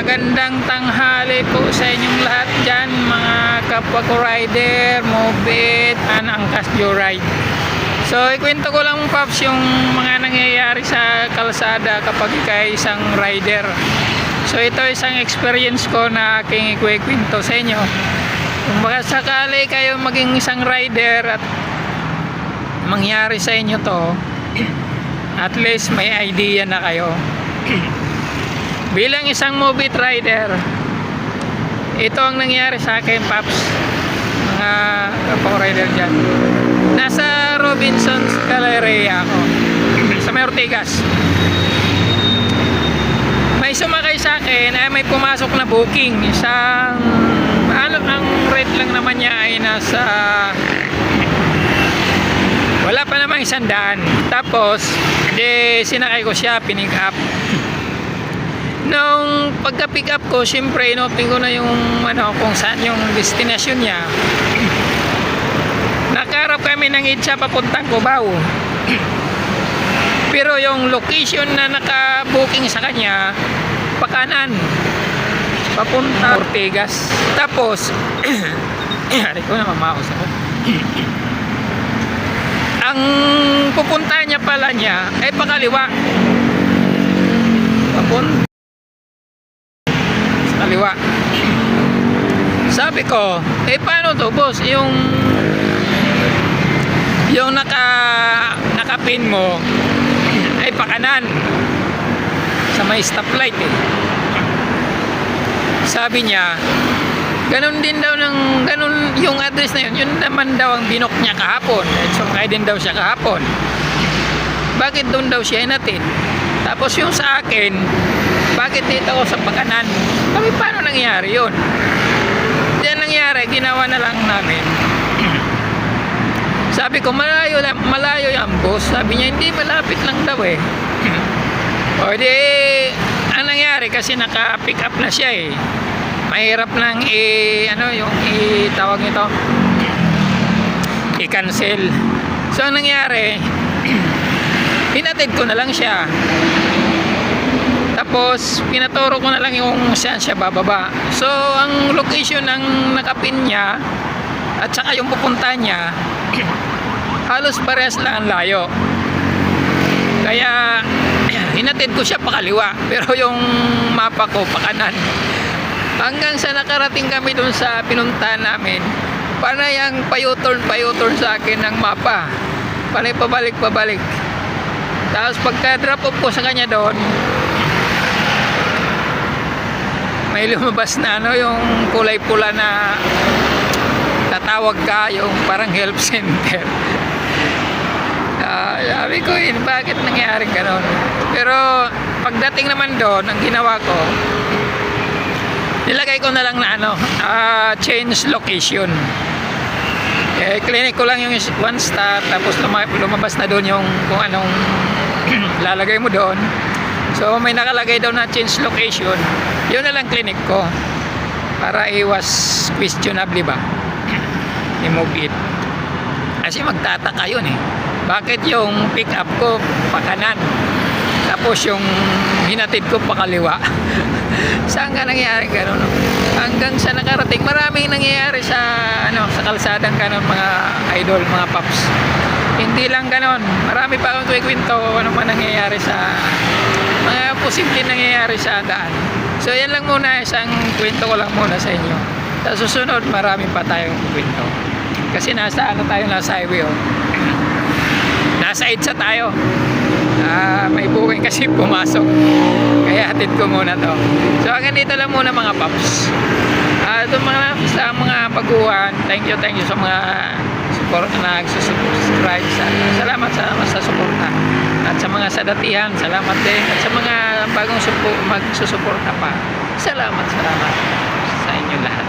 Magandang tanghali po sa inyong lahat dyan, mga kapwa ko rider, mobit, and angkas joyride. So, ikwento ko lang Paps yung mga nangyayari sa kalsada kapag ikay isang rider. So, ito isang experience ko na aking ikwikwento sa inyo. Kung baka sakali kayo maging isang rider at mangyari sa inyo to, at least may idea na kayo. Bilang isang mobit rider, ito ang nangyari sa akin, Paps. Mga kapwa rider dyan. Nasa Robinson's Galleria ako. Sa May Ortigas. May sumakay sa akin ay may pumasok na booking. Isang, ano, ang rate lang naman niya ay nasa wala pa namang isang daan. Tapos, di sinakay ko siya, pinig up. Nung pagka-pick up ko, syempre, inoting ko na yung ano, kung saan yung destination niya. Nakarap kami ng Itza papuntang Cubao. Pero yung location na naka-booking sa kanya, pakanan. Papunta Ortigas. Tapos, Ari ko na mamaos ako. Ang pupunta niya pala niya ay pakaliwa. Papunta sa kaliwa. Sabi ko, eh paano to boss? Yung yung naka nakapin mo ay pakanan sa may stoplight eh. Sabi niya, ganun din daw ng ganun yung address na yun, yun naman daw ang binok niya kahapon. At sumakay din daw siya kahapon. Bakit doon daw siya inatin? Tapos yung sa akin, bakit dito ako sa pakanan? Sabi, paano nangyari yun? Diyan nangyari, ginawa na lang namin. Sabi ko, malayo, malayo yan, boss. Sabi niya, hindi, malapit lang daw eh. o di, ang nangyari, kasi naka-pick up na siya eh. Mahirap nang i, ano, yung i-tawag nito, i-cancel. So, ang nangyari, hinatid ko na lang siya. Tapos, pinaturo ko na lang yung saan siya bababa. So, ang location ng nakapin niya at saka yung pupunta niya, halos parehas lang ang layo. Kaya, hinatid ko siya pakaliwa. Pero yung mapa ko, pakanan. Hanggang sa nakarating kami dun sa pinuntahan namin, panay ang payuturn, payuturn sa akin ng mapa. Panay pabalik, pabalik. Tapos pagka drop off ko sa kanya doon, may lumabas na ano yung kulay pula na tatawag ka yung parang help center. Ah, sabi ko yun, bakit nangyari ganon? Pero pagdating naman doon, ang ginawa ko, nilagay ko na lang na ano, ah, change location. Eh, clinic ko lang yung one star, tapos luma- lumabas na doon yung kung anong lalagay mo doon. So, may nakalagay daw na change location. Yun na lang clinic ko. Para iwas questionable ba? I-move it. Kasi magtataka yun eh. Bakit yung pick up ko pakanan? Tapos yung hinatid ko pakaliwa. Saan ka nangyari ganun? Hanggang sa nakarating, maraming nangyayari sa ano sa kalsadang kanon mga idol, mga paps. Hindi lang ganon. Marami pa akong kwento ano man nangyayari sa mga posibleng nangyayari sa daan. So yan lang muna, isang kwento ko lang muna sa inyo. Sa susunod, marami pa tayong kwento. Kasi nasa ano tayo, nasa highway oh. Nasa EDSA tayo. Ah, may booking kasi pumasok. Kaya hatid ko muna to. So hanggang dito lang muna mga paps. Ah, ito mga sa mga baguhan. Thank you, thank you sa mga support na nagsusubscribe sa salamat sa sa sa mga sadatihan, salamat din. At sa mga bagong supo, magsusuporta pa. Salamat, salamat sa inyo lahat.